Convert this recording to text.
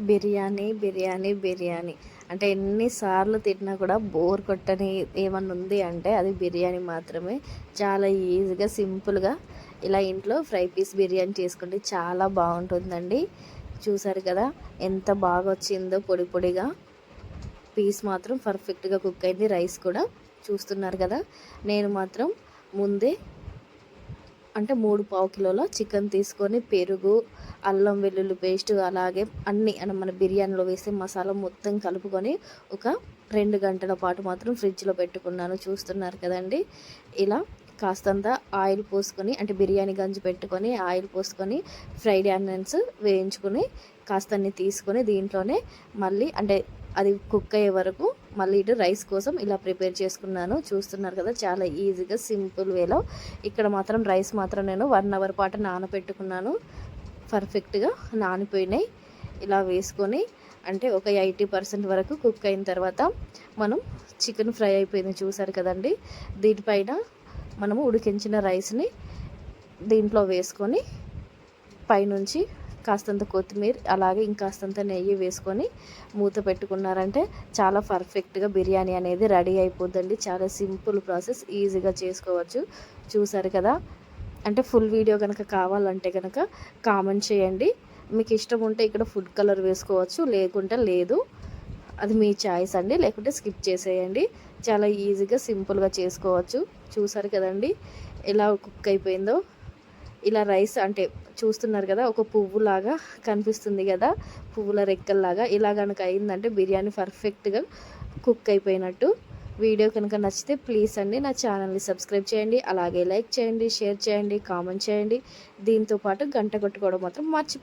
బిర్యానీ బిర్యానీ బిర్యానీ. అంటే ఎన్నిసార్లు తిన్నా కూడా బోర్ కొట్టని ఏమన్నా ఉంది అంటే అది బిర్యానీ మాత్రమే. చాలా ఈజీగా సింపుల్గా ఇలా ఇంట్లో ఫ్రై పీస్ బిర్యానీ చేసుకుంటే చాలా బాగుంటుందండి. చూసారు కదా ఎంత బాగా వచ్చిందో పొడి పొడిగా. పీస్ మాత్రం పర్ఫెక్ట్గా కుక్ అయింది. రైస్ కూడా చూస్తున్నారు కదా నేను మాత్రం ముందే అంటే మూడు పావు కిలోల చికెన్ తీసుకొని పెరుగు అల్లం వెల్లుల్లి పేస్ట్ అలాగే అన్ని మన బిర్యానీలో వేసే మసాలా మొత్తం కలుపుకొని ఒక రెండు గంటల పాటు మాత్రం ఫ్రిడ్జ్లో పెట్టుకున్నాను. చూస్తున్నారు కదండి? ఇలా కాస్తంత ఆయిల్ పోసుకొని అంటే బిర్యానీ గంజి పెట్టుకొని ఆయిల్ పోసుకొని ఫ్రైడ్ ఆనియన్స్ వేయించుకొని కాస్తన్ని తీసుకొని దీంట్లోనే మళ్ళీ అంటే అది కుక్ అయ్యే వరకు మళ్ళీ ఇటు రైస్ కోసం ఇలా ప్రిపేర్ చేసుకున్నాను. చూస్తున్నారు కదా చాలా ఈజీగా సింపుల్ వేలో. ఇక్కడ మాత్రం రైస్ మాత్రం నేను వన్ అవర్ పాటు నానబెట్టుకున్నాను. పర్ఫెక్ట్గా నానిపోయినాయి. ఇలా వేసుకొని అంటే ఒక ఎయిటీ పర్సెంట్ వరకు కుక్ అయిన తర్వాత మనం చికెన్ ఫ్రై అయిపోయింది చూసారు కదండి. దీనిపైన మనము ఉడికించిన రైస్ని దీంట్లో వేసుకొని పైనుంచి కాస్తంత కొత్తిమీర అలాగే ఇంకాస్తంత నెయ్యి వేసుకొని మూత పెట్టుకున్నారంటే చాలా పర్ఫెక్ట్గా బిర్యానీ అనేది రెడీ అయిపోద్దండి. చాలా సింపుల్ ప్రాసెస్ ఈజీగా చేసుకోవచ్చు. చూసారు కదా? అంటే ఫుల్ వీడియో కనుక కావాలంటే కనుక కామెంట్ చేయండి. మీకు ఇష్టం ఉంటే ఇక్కడ ఫుడ్ కలర్ వేసుకోవచ్చు లేకుంటే లేదు. అది మీ ఛాయిస్ అండి. లేకుంటే స్కిప్ చేసేయండి. చాలా ఈజీగా సింపుల్గా చేసుకోవచ్చు. చూసారు కదండి? ఎలా కుక్ అయిపోయిందో. ఇలా రైస్ అంటే చూస్తున్నారు కదా ఒక పువ్వులాగా కనిపిస్తుంది కదా పువ్వుల రెక్కల్లాగా. ఇలా కనుక అయిందంటే బిర్యానీ పర్ఫెక్ట్గా కుక్ అయిపోయినట్టు. వీడియో కనుక నచ్చితే ప్లీజ్ అండి నా ఛానల్ని సబ్స్క్రైబ్ చేయండి అలాగే లైక్ చేయండి షేర్ చేయండి కామెంట్ చేయండి. దీంతోపాటు గంట కొట్టుకోవడం మాత్రం మర్చిపో